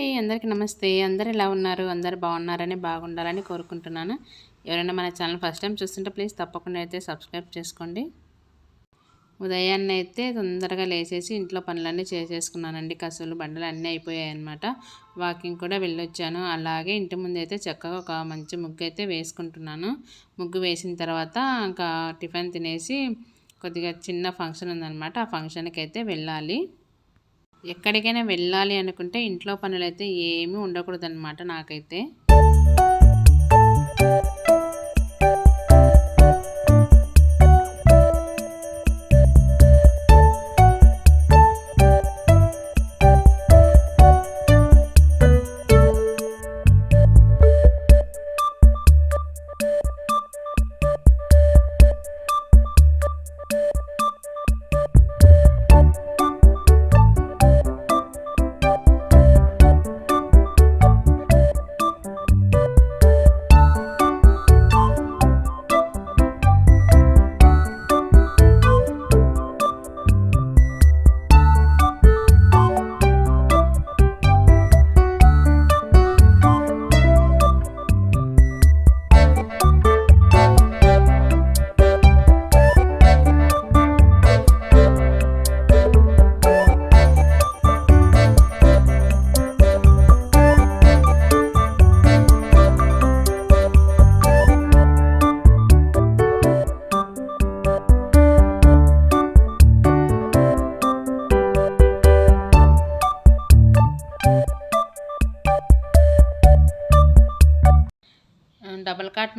అండి. అందరికీ నమస్తే. అందరు ఎలా ఉన్నారు? అందరు బాగున్నారని బాగుండాలని కోరుకుంటున్నాను. ఎవరైనా మన ఛానల్ ఫస్ట్ టైం చూస్తుంటే ప్లీజ్ తప్పకుండా అయితే సబ్స్క్రైబ్ చేసుకోండి. ఉదయాన్నే అయితే తొందరగా లేచేసి ఇంట్లో పనులన్నీ చేసేసుకున్నానండి. కసులు బండలు అన్నీ అయిపోయాయి అనమాట వాకింగ్ కూడా వెళ్ళొచ్చాను. అలాగే ఇంటి ముందు అయితే చక్కగా ఒక మంచి ముగ్గు అయితే వేసుకుంటున్నాను. ముగ్గు వేసిన తర్వాత ఇంకా టిఫిన్ తినేసి కొద్దిగా చిన్న ఫంక్షన్ ఉందన్నమాట. ఆ ఫంక్షన్కి అయితే వెళ్ళాలి. ఎక్కడికైనా వెళ్ళాలి అనుకుంటే ఇంట్లో పనులైతే ఏమీ ఉండకూడదన్నమాట నాకైతే.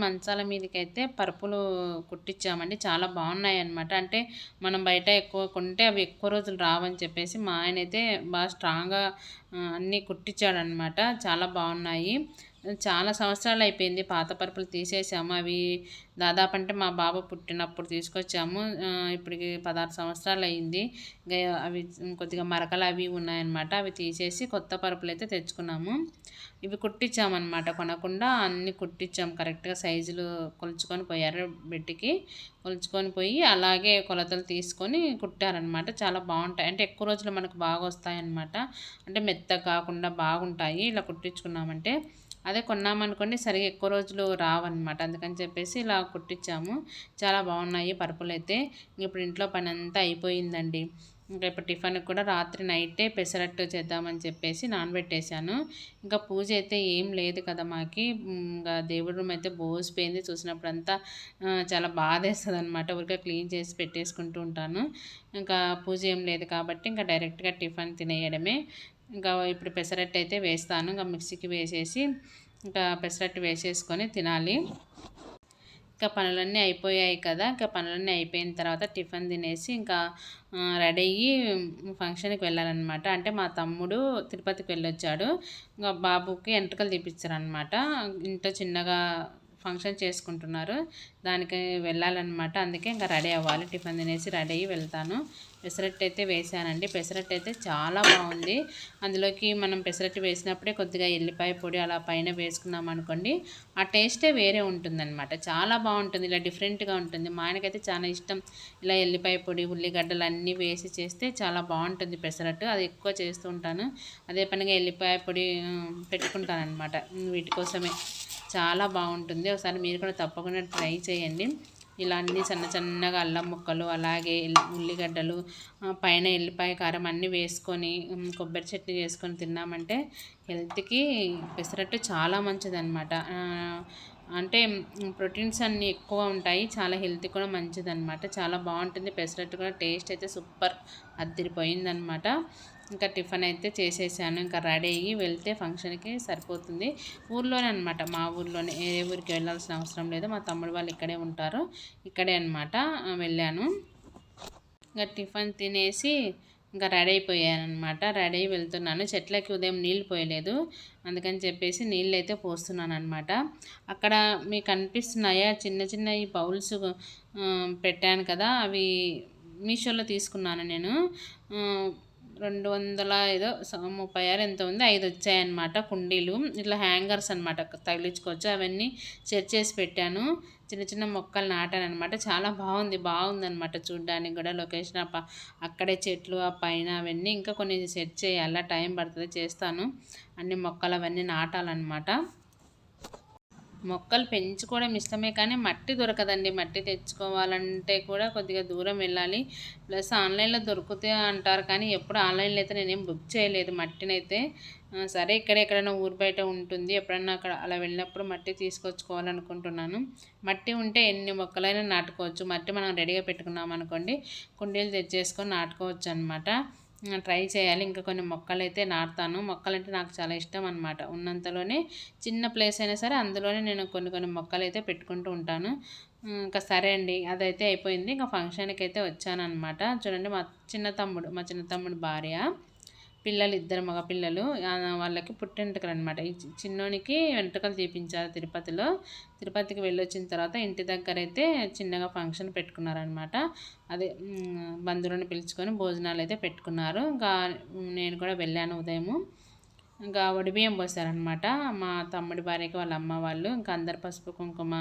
మంచాల మీదకి అయితే పరుపులు కుట్టించామండి. చాలా బాగున్నాయి అనమాట అంటే మనం బయట ఎక్కువ కొంటే అవి ఎక్కువ రోజులు రావని చెప్పేసి మా ఆయన అయితే బాగా స్ట్రాంగ్గా అన్నీ కుట్టించాడనమాట చాలా బాగున్నాయి. చాలా సంవత్సరాలు అయిపోయింది పాత పరుపులు తీసేసాము. అవి దాదాపు అంటే మా బాబు పుట్టినప్పుడు తీసుకొచ్చాము. ఇప్పటికి పదహారు సంవత్సరాలు అయింది. అవి కొద్దిగా మరకలు అవి ఉన్నాయన్నమాట. అవి తీసేసి కొత్త పరుపులు అయితే తెచ్చుకున్నాము. ఇవి కుట్టించామన్నమాట. కొనకుండా అన్నీ కుట్టించాం కరెక్ట్గా సైజులు కొలుచుకొని పోయారు బెడ్కి. కొలుచుకొని పోయి అలాగే కొలతలు తీసుకొని కుట్టారనమాట చాలా బాగుంటాయి. అంటే ఎక్కువ రోజులు మనకు బాగా వస్తాయన్నమాట. అంటే మెత్తగా కాకుండా బాగుంటాయి. ఇలా కుట్టించుకున్నామంటే. అదే కొన్నామనుకోండి సరిగా ఎక్కువ రోజులు రావన్నమాట. అందుకని చెప్పేసి ఇలా కుట్టించాము. చాలా బాగున్నాయి పరుపులు అయితే ఇప్పుడు ఇంట్లో పని అంతా అయిపోయిందండి. ఇంకా ఇప్పుడు టిఫిన్ కూడా రాత్రి నైటే పెసరట్టు చేద్దామని చెప్పేసి నానబెట్టేశాను. ఇంకా పూజ అయితే ఏం లేదు కదా మాకి. ఇంకా దేవుడి రూమ్ అయితే బోసిపోయింది. చూసినప్పుడంతా చాలా బాధేస్తుంది అనమాట ఊరికే క్లీన్ చేసి పెట్టేసుకుంటూ ఉంటాను. ఇంకా పూజ ఏం లేదు కాబట్టి ఇంకా డైరెక్ట్గా టిఫిన్ తినేయడమే. ఇంకా ఇప్పుడు పెసరట్టు అయితే వేస్తాను. ఇంకా మిక్సీకి వేసేసి ఇంకా పెసరట్టు వేసేసుకొని తినాలి. ఇంకా పనులన్నీ అయిపోయాయి కదా ఇంకా పనులన్నీ అయిపోయిన తర్వాత టిఫిన్ తినేసి ఇంకా రెడీ అయ్యి ఫంక్షన్కి వెళ్ళాలన్నమాట. అంటే మా తమ్ముడు తిరుపతికి వెళ్ళొచ్చాడు. ఇంకా బాబుకి వెంట్రుకలు తీపిచ్చారనమాట ఇంట్లో చిన్నగా ఫంక్షన్ చేసుకుంటున్నారు. దానికి వెళ్ళాలన్నమాట. అందుకే ఇంకా రెడీ అవ్వాలి. టిఫిన్ తినేసి రెడీ అయ్యి వెళ్తాను. పెసరట్టు అయితే వేసానండి. పెసరట్టు అయితే చాలా బాగుంది. అందులోకి మనం పెసరట్టు వేసినప్పుడే కొద్దిగా ఎల్లిపాయ పొడి అలా పైన వేసుకున్నాం అనుకోండి ఆ టేస్టే వేరే ఉంటుందన్నమాట. చాలా బాగుంటుంది. ఇలా డిఫరెంట్గా ఉంటుంది. మా ఆయనకైతే చాలా ఇష్టం. ఇలా ఎల్లిపాయ పొడి ఉల్లిగడ్డలు అన్నీ వేసి చేస్తే చాలా బాగుంటుంది పెసరట్టు. అది ఎక్కువ చేస్తూ ఉంటాను. అదే పనిగా ఎల్లిపాయ పొడి పెట్టుకుంటాను అనమాట వీటి కోసమే. చాలా బాగుంటుంది. ఒకసారి మీరు కూడా తప్పకుండా ట్రై చేయండి. ఇలా అన్ని చిన్న చిన్నగా అల్లం ముక్కలు అలాగే ఉల్లిగడ్డలు పైన ఎల్లిపాయ కారం అన్నీ వేసుకొని కొబ్బరి చట్నీ చేసుకొని తిన్నామంటే హెల్త్కి పెసరట్టు చాలా మంచిదన్నమాట. అంటే ప్రోటీన్స్ అన్నీ ఎక్కువ ఉంటాయి. చాలా హెల్త్ కూడా మంచిదన్నమాట. చాలా బాగుంటుంది. పెసరట్టు కూడా టేస్ట్ అయితే సూపర్. అద్దరిపోయిందనమాట ఇంకా టిఫిన్ అయితే చేసేసాను. ఇంకా రెడీ అయ్యి వెళ్తే ఫంక్షన్కి సరిపోతుంది. ఊర్లోనే అనమాట మా ఊర్లోనే ఏ ఊరికి వెళ్ళాల్సిన అవసరం లేదు. మా తమ్ముడు వాళ్ళు ఇక్కడే ఉంటారు. ఇక్కడే అనమాట వెళ్ళాను. ఇంకా టిఫిన్ తినేసి ఇంకా రెడీ అయిపోయాను అనమాట రెడీ అయి వెళ్తున్నాను. చెట్లకి ఉదయం నీళ్ళు పోయలేదు. అందుకని చెప్పేసి నీళ్ళు అయితే పోస్తున్నాను అనమాట అక్కడ మీకు కనిపిస్తున్నాయా చిన్న చిన్న ఈ బౌల్స్ పెట్టాను కదా అవి మీషోలో తీసుకున్నాను నేను. రెండు వందల ఏదో స- ముప్పై ఆరు ఎంత ఉంది? ఐదు వచ్చాయన్నమాట కుండీలు. ఇట్లా హ్యాంగర్స్ అనమాట తగిలించుకోవచ్చు. అవన్నీ సెట్ చేసి పెట్టాను. చిన్న చిన్న మొక్కలు నాటాను అనమాట చాలా బాగుంది. బాగుందనమాట చూడ్డానికి కూడా లొకేషన్. ఆ అక్కడే చెట్లు ఆ పైన అవన్నీ ఇంకా కొన్ని సెట్ చేయాలి? టైం పడుతుంది. చేస్తాను. అన్ని మొక్కలు అవన్నీ నాటాలన్నమాట. మొక్కలు పెంచుకోవడం ఇష్టమే కానీ మట్టి దొరకదండి. మట్టి తెచ్చుకోవాలంటే కూడా కొద్దిగా దూరం వెళ్ళాలి. ప్లస్ ఆన్లైన్లో దొరుకుతాయి అంటారు కానీ ఎప్పుడు ఆన్లైన్లో అయితే నేనేం బుక్ చేయలేదు మట్టిని అయితే సరే ఇక్కడ ఎక్కడైనా ఊరు బయట ఉంటుంది. ఎప్పుడన్నా అక్కడ అలా వెళ్ళినప్పుడు మట్టి తీసుకొచ్చుకోవాలనుకుంటున్నాను. మట్టి ఉంటే ఎన్ని మొక్కలైనా నాటుకోవచ్చు. మట్టి మనం రెడీగా పెట్టుకున్నాం అనుకోండి కుండీలు తెచ్చేసుకొని నాటుకోవచ్చు అనమాట ట్రై చేయాలి. ఇంకా కొన్ని మొక్కలు అయితే నాటుతాను. మొక్కలు అంటే నాకు చాలా ఇష్టం అనమాట ఉన్నంతలోనే చిన్న ప్లేస్ అయినా సరే అందులోనే నేను కొన్ని కొన్ని మొక్కలు అయితే పెట్టుకుంటూ ఉంటాను. ఇంకా సరే అండి. అదైతే అయిపోయింది. ఇంకా ఫంక్షన్కి అయితే వచ్చానమాట చూడండి మా చిన్న తమ్ముడు మా చిన్న తమ్ముడు భార్య. పిల్లలు ఇద్దరు మగ పిల్లలు వాళ్ళకి పుట్టెంటుకలు అనమాట ఈ చిన్నోనికి వెంట్రుకలు తీపించారు తిరుపతిలో. తిరుపతికి వెళ్ళొచ్చిన తర్వాత ఇంటి దగ్గర అయితే చిన్నగా ఫంక్షన్ పెట్టుకున్నారనమాట. అదే బంధువులను పిలుచుకొని భోజనాలు అయితే పెట్టుకున్నారు. ఇంకా నేను కూడా వెళ్ళాను ఉదయము ఇంకా వడిబియ్యం పోసారనమాట. మా తమ్ముడి భార్యకి వాళ్ళ అమ్మ వాళ్ళు. ఇంకా అందరు పసుపు కుంకుమ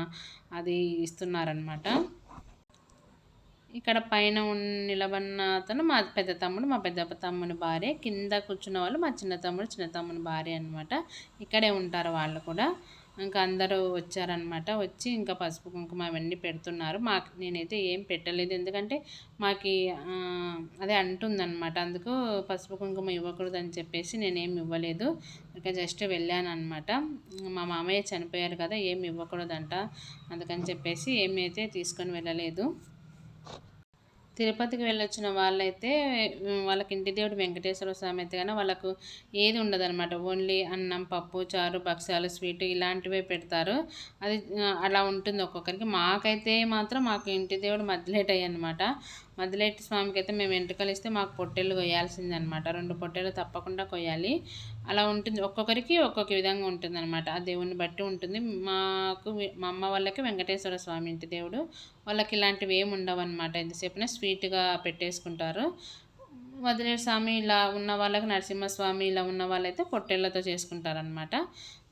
అది ఇస్తున్నారనమాట. ఇక్కడ పైన నిలబడిన అతను మా పెద్ద తమ్ముడు మా పెద్ద తమ్ముని భార్య. కింద కూర్చున్న వాళ్ళు మా చిన్న తమ్ముడు చిన్న తమ్ముని భార్య అనమాట ఇక్కడే ఉంటారు వాళ్ళు కూడా. ఇంకా అందరూ వచ్చారనమాట వచ్చి ఇంకా పసుపు కుంకుమ అవన్నీ పెడుతున్నారు. మాకు నేనైతే ఏం పెట్టలేదు. ఎందుకంటే మాకి అదే అంటుందన్నమాట. అందుకు పసుపు కుంకుమ ఇవ్వకూడదు అని చెప్పేసి నేనేం ఇవ్వలేదు. ఇంకా జస్ట్ వెళ్ళాను అనమాట మా మామయ్య చనిపోయారు కదా ఏమి ఇవ్వకూడదంట. అందుకని చెప్పేసి ఏమైతే తీసుకొని వెళ్ళలేదు. తిరుపతికి వెళ్ళొచ్చిన వాళ్ళైతే వాళ్ళకి ఇంటి దేవుడు వెంకటేశ్వర స్వామి అయితే కానీ వాళ్ళకు ఏది ఉండదన్నమాట. ఓన్లీ అన్నం పప్పు చారు భక్ష్యాలు స్వీట్ ఇలాంటివే పెడతారు. అది అలా ఉంటుంది ఒక్కొక్కరికి. మాకైతే మాత్రం మాకు ఇంటి దేవుడు మధ్యలేటయ్య అనమాట మధ్యలేటి స్వామికి అయితే మేము వెంట్రుకలు ఇస్తే మాకు పొట్టెలు కొయ్యాల్సిందనమాట. రెండు పొట్టెలు తప్పకుండా కొయ్యాలి. అలా ఉంటుంది. ఒక్కొక్కరికి ఒక్కొక్క విధంగా ఉంటుంది అనమాట ఆ దేవుని బట్టి ఉంటుంది. మాకు మా అమ్మ వాళ్ళకి వెంకటేశ్వర స్వామి ఇంటి దేవుడు. వాళ్ళకి ఇలాంటివి ఏమి ఉండవు అనమాట ఎంతసేపున స్వీట్గా పెట్టేసుకుంటారు. వదిలేడు స్వామి ఇలా ఉన్న వాళ్ళకి నరసింహస్వామి ఇలా ఉన్న వాళ్ళైతే పొట్టేళ్ళతో చేసుకుంటారనమాట.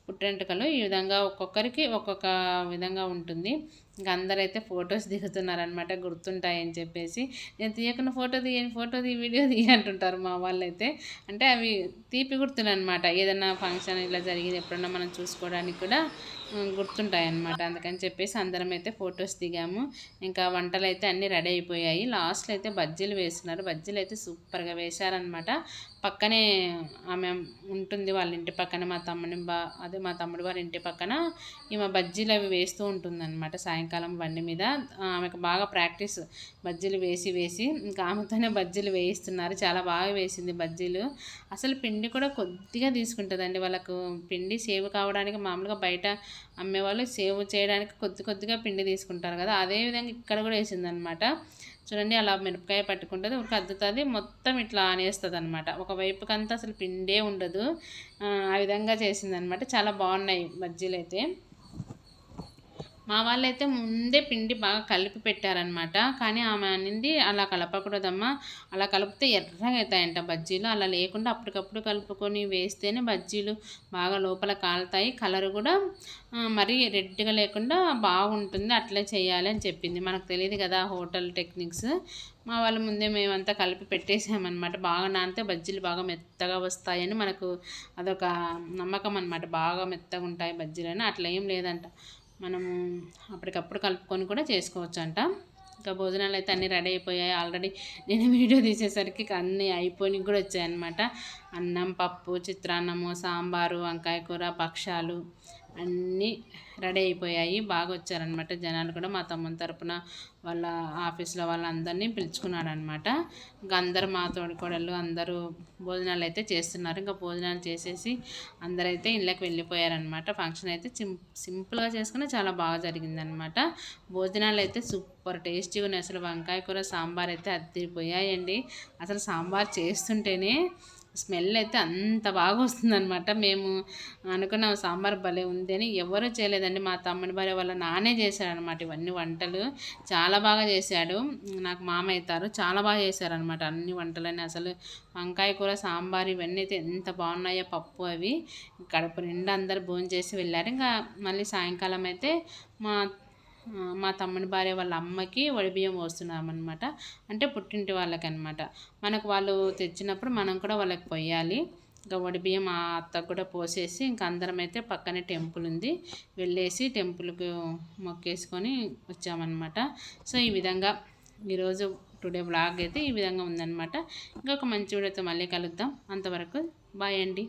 పుట్టెంటుకలు ఈ విధంగా ఒక్కొక్కరికి ఒక్కొక్క విధంగా ఉంటుంది. ఇంకా అందరైతే ఫొటోస్ దిగుతున్నారనమాట గుర్తుంటాయని చెప్పేసి. నేను తీయకుండా ఫోటో తీయని ఫోటో తీ వీడియో తీయ అంటుంటారు మా వాళ్ళైతే. అంటే అవి తీపి గుర్తులు అనమాట ఏదైనా ఫంక్షన్ ఇలా జరిగింది ఎప్పుడన్నా మనం చూసుకోవడానికి కూడా ఉమ్, గుర్తుంటాయి అందుకని చెప్పేసి అందరం అయితే ఫొటోస్ దిగాము. ఇంకా వంటలు అయితే అన్నీ రెడీ అయిపోయాయి. లాస్ట్లో అయితే బజ్జీలు వేస్తున్నారు. బజ్జీలు అయితే సూపర్గా వేశారనమాట పక్కనే ఆమె ఉంటుంది వాళ్ళ ఇంటి పక్కన మా తమ్ముని బా అదే మా తమ్ముడు వాళ్ళ ఇంటి పక్కన ఈమె బజ్జీలు అవి వేస్తూ ఉంటుందన్నమాట సాయంకాలం బండి మీద ఆమెకు బాగా ప్రాక్టీస్ బజ్జీలు వేసి వేసి ఇంకా ఆమెతోనే బజ్జీలు వేయిస్తున్నారు. చాలా బాగా వేసింది బజ్జీలు. అసలు పిండి కూడా కొద్దిగా తీసుకుంటుందండి. వాళ్ళకు పిండి సేవ్ కావడానికి మామూలుగా బయట అమ్మేవాళ్ళు సేవ్ చేయడానికి కొద్ది కొద్దిగా పిండి తీసుకుంటారు కదా. అదే విధంగా ఇక్కడ కూడా వేసిందనమాట. చూడండి అలా మిరపకాయ పట్టుకుంటుంది ఒక అద్దుతుంది మొత్తం ఇట్లా ఆనేస్తుంది అనమాట ఒకవైపుకంతా అసలు పిండే ఉండదు. ఆ, ఆ విధంగా చేసిందనమాట. చాలా బాగున్నాయి బజ్జీలు అయితే మా వాళ్ళైతే ముందే పిండి బాగా కలిపి పెట్టారనమాట కానీ ఆమె అనింది అలా కలపకూడదమ్మా. అలా కలిపితే ఎర్రగా అవుతాయంట బజ్జీలు. అలా లేకుండా అప్పటికప్పుడు కలుపుకొని వేస్తేనే బజ్జీలు బాగా లోపల కాలుతాయి. కలర్ కూడా మరీ రెడ్గా లేకుండా బాగుంటుంది. అట్లే చేయాలి అని చెప్పింది. మనకు తెలియదు కదా హోటల్ టెక్నిక్స్. మా వాళ్ళ ముందే మేమంతా కలిపి పెట్టేసామన్నమాట. బాగా నానితే బజ్జీలు బాగా మెత్తగా వస్తాయని మనకు అదొక నమ్మకం అనమాట బాగా మెత్తగా ఉంటాయి బజ్జీలు అని అట్లా ఏం లేదంట. మనము అప్పటికప్పుడు కలుపుకొని కూడా చేసుకోవచ్చు అంట ఇంకా భోజనాలు అయితే అన్నీ రెడీ అయిపోయాయి. ఆల్రెడీ నేను వీడియో తీసేసరికి అన్నీ అయిపోయి కూడా వచ్చాయన్నమాట. అన్నం పప్పు చిత్రాన్నము సాంబారు వంకాయ కూర భక్షాలు అన్నీ రెడీ అయిపోయాయి. బాగా వచ్చారనమాట జనాలు కూడా. మా తమ్ముని తరపున వాళ్ళ ఆఫీస్లో వాళ్ళందరినీ పిలుచుకున్నాడు అనమాట ఇంకా అందరు మా తోడికోడళ్ళు అందరూ భోజనాలు అయితే చేస్తున్నారు. ఇంకా భోజనాలు చేసేసి అందరైతే ఇళ్ళకి వెళ్ళిపోయారనమాట ఫంక్షన్ అయితే సిం సింపుల్గా చేసుకుని చాలా బాగా జరిగిందనమాట భోజనాలు అయితే సూపర్ టేస్టీగా ఉన్నాయి. అసలు వంకాయ కూర సాంబార్ అయితే అద్దరిపోయాయండి. అసలు సాంబార్ చేస్తుంటేనే స్మెల్ అయితే అంత బాగా వస్తుందన్నమాట మేము అనుకున్నాం సాంబార్ భలే ఉంది అని. ఎవరూ చేయలేదండి. మా తమ్ముడి భార్య వాళ్ళ నానే చేశాడనమాట ఇవన్నీ వంటలు. చాలా బాగా చేశాడు. నాకు మామ అవుతారు. చాలా బాగా చేశారనమాట అన్ని వంటలని. అసలు వంకాయ కూర సాంబార్ ఇవన్నీ అయితే ఎంత బాగున్నాయో పప్పు అవి. కడుపు నిండా అందరు భోజనం చేసి వెళ్ళారు. ఇంకా మళ్ళీ సాయంకాలం అయితే మా మా తమ్ముని భార్య వాళ్ళ అమ్మకి వడిబియ్యం పోస్తున్నామన్నమాట. అంటే పుట్టింటి వాళ్ళకనమాట మనకు వాళ్ళు తెచ్చినప్పుడు మనం కూడా వాళ్ళకి పోయాలి. ఇంకా వడిబియ్యం ఆ అత్తకు కూడా పోసేసి ఇంకా అందరం అయితే పక్కనే టెంపుల్ ఉంది. వెళ్ళేసి టెంపుల్కి మొక్కేసుకొని వచ్చామన్నమాట. సో ఈ విధంగా ఈరోజు టుడే బ్లాగ్ అయితే ఈ విధంగా ఉందన్నమాట. ఇంకొక మంచి వీడియోతో మళ్ళీ కలుద్దాం. అంతవరకు బాయ్ అండి.